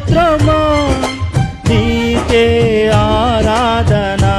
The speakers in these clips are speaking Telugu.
స్తోత్రమా? నీకే ఆరాధనా.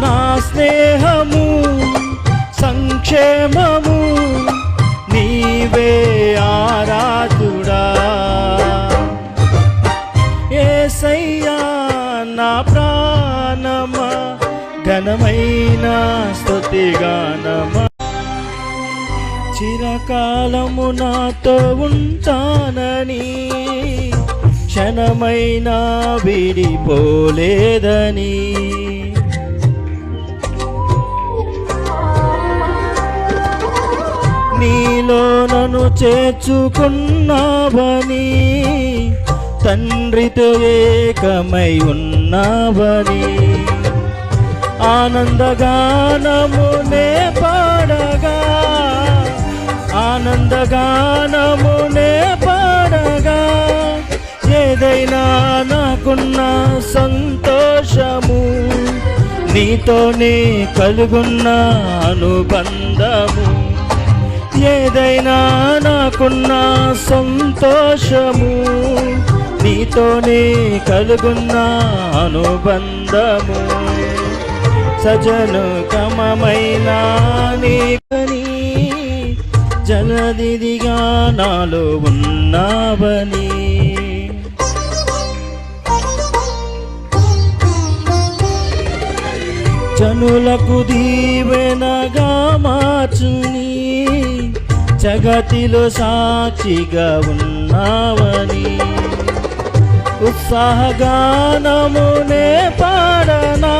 నా స్నేహము సంక్షేమము నీవే ఆరాధుడా. ఏసయ్యా నా ప్రాణమా ఘనమైన స్తుతిగానమా చిరకాలము నాతో ఉంటానని క్షణమైనా విడిపోలేదని. నీలో నన్ను చేర్చుకున్నావని తండ్రితో ఏకమై ఉన్నావని. ఆనందగానమునే పాడగా ఆనందగానమునే పాడగా ఏదైనా నాకున్న సంతోషము నీతోనే కలుగున్న అనుబంధము ఏదైనా నాకున్న సంతోషము నీతోనే కలుగున్న అనుబంధము. సజను కమమైన నీ జలదిదిగా నాలో ఉన్నావని. జనులకు దీవెనగా మార్చుని జగతిలో సాక్షిగా ఉన్నావని. ఉత్సాహగానమునే పాడనా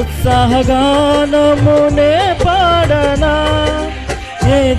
ఉత్సాహగానమునే